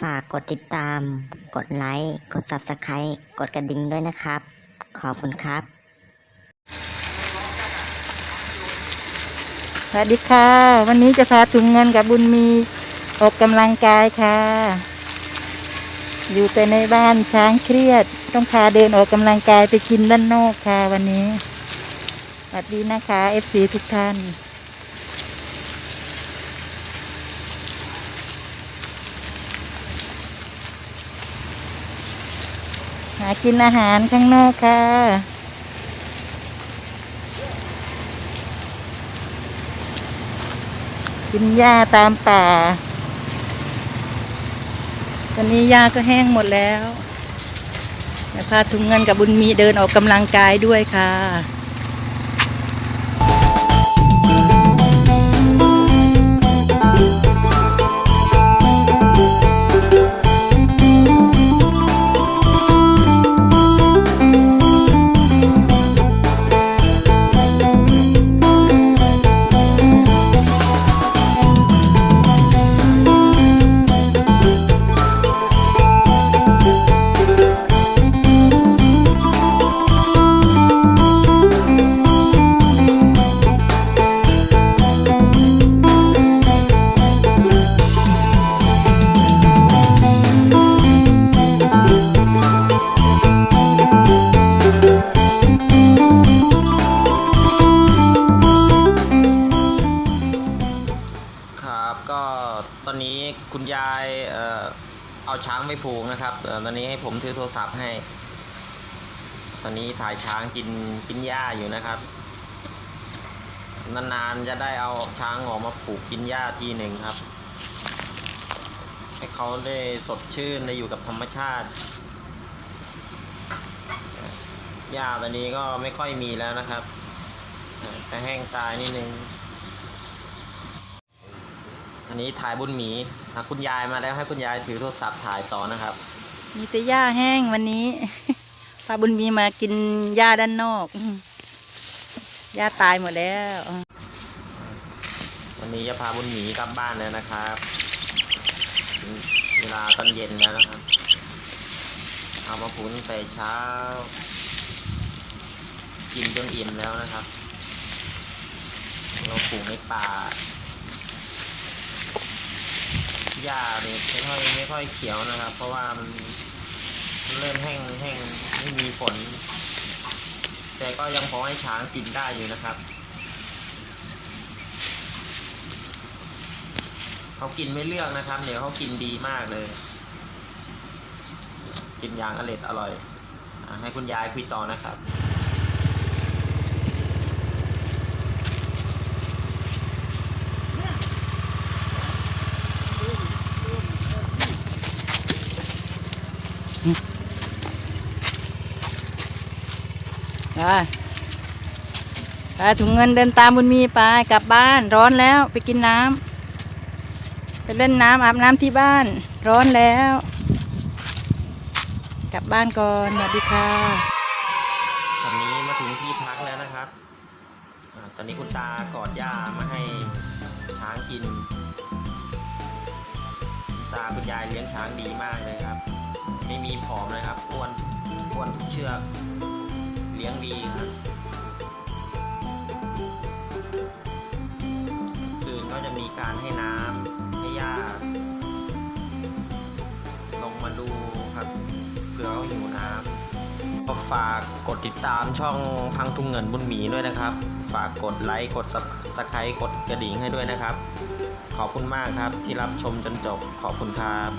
ฝากกดติดตาม กดไลค์ กด Subscribe กดกระดิ่งด้วยนะครับ ขอบคุณครับ สวัสดีค่ะ วันนี้จะพาถุงเงินกับบุญมีออกกำลังกายค่ะ อยู่แต่ในบ้านช้างเครียด ต้องพาเดินออกกำลังกายไปกินด้านนอกค่ะวันนี้ สวัสดีนะคะเอฟซีทุกท่านากินอาหารข้างนอกค่ะ กินหญ้าตามป่า ตอนนี้หญ้าก็แห้งหมดแล้วเดี๋ยวพาทุงเงินกับบุญมีเดินออกกำลังกายด้วยค่ะ คุณยายเอ่อเอาช้างไปผูกนะครับตอนนี้ให้ผมถือโทรศัพท์ให้ ตอนนี้ถ่ายช้างกินกินหญ้าอยู่นะครับ นานๆจะได้เอาช้างออกมาผูกกินหญ้าทีหนึ่งครับ ให้เขาได้สดชื่นได้อยู่กับธรรมชาติหญ้าตอนนี้ก็ไม่ค่อยมีแล้วนะครับเอ่อจะแห้งตายนิดนึง อันนี้ถ่ายบุญหมีอะคุณยายมาแล้วให้คุณยายถือโทรศัพท์ถ่ายต่อนะครับ มีแต่หญ้าแห้งวันนี้พาบุญมีมากินหญ้าด้านนอกอืมหญ้าตายหมดแล้ววันนี้จะพาบุญหมีกลับบ้านแล้วนะครับถึงเวลาตอนเย็นแล้วนะครับ เอามาผูนแต่เช้า กินจนอิ่มแล้วนะครับ เราปลูกในป่า หญ้าเนี่ยไม่ค่อยไม่ค่อยเขียวนะครับ เพราะว่ามันเริ่มแห้งแห้งไม่มีฝน แต่ก็ยังพอให้ช้างกินได้อยู่นะครับเขากินไม่เลือกนะครับ เดี๋ยวเขากินดีมากเลย กินอย่างอร่อยอร่อยให้คุณยายคุยต่อนะครับ ไปไปถุงเงินเดินตามบุญมีไปกลับบ้านร้อนแล้วไปกินน้ำไปเล่นน้ำอาบน้ำที่บ้าน ร้อนแล้ว กลับบ้านก่อนสวัสดีค่ะตอนนี้มาถึงที่พักแล้วนะครับอตอนนี้คุณตากอดหญ้ามาให้ช้างกินคุณตาคุณยายเลี้ยงช้างดีมากเลยครับ ไม่มีผอมเลยครับอ้วนอ้วนทุกเชือก เลี้ยงดีครับคืนก็จะมีการให้น้ำให้หญ้าลงมาดูครับเผื่อเขาหิวน้ำก็ฝากกดติดตามช่องพังทุ่งเงินบุญหมีด้วยนะครับ ฝากกดไลค์กดซับสไครต์กดกระดิ่งให้ด้วยนะครับ ขอบคุณมากครับที่รับชมจนจบขอบคุณครับ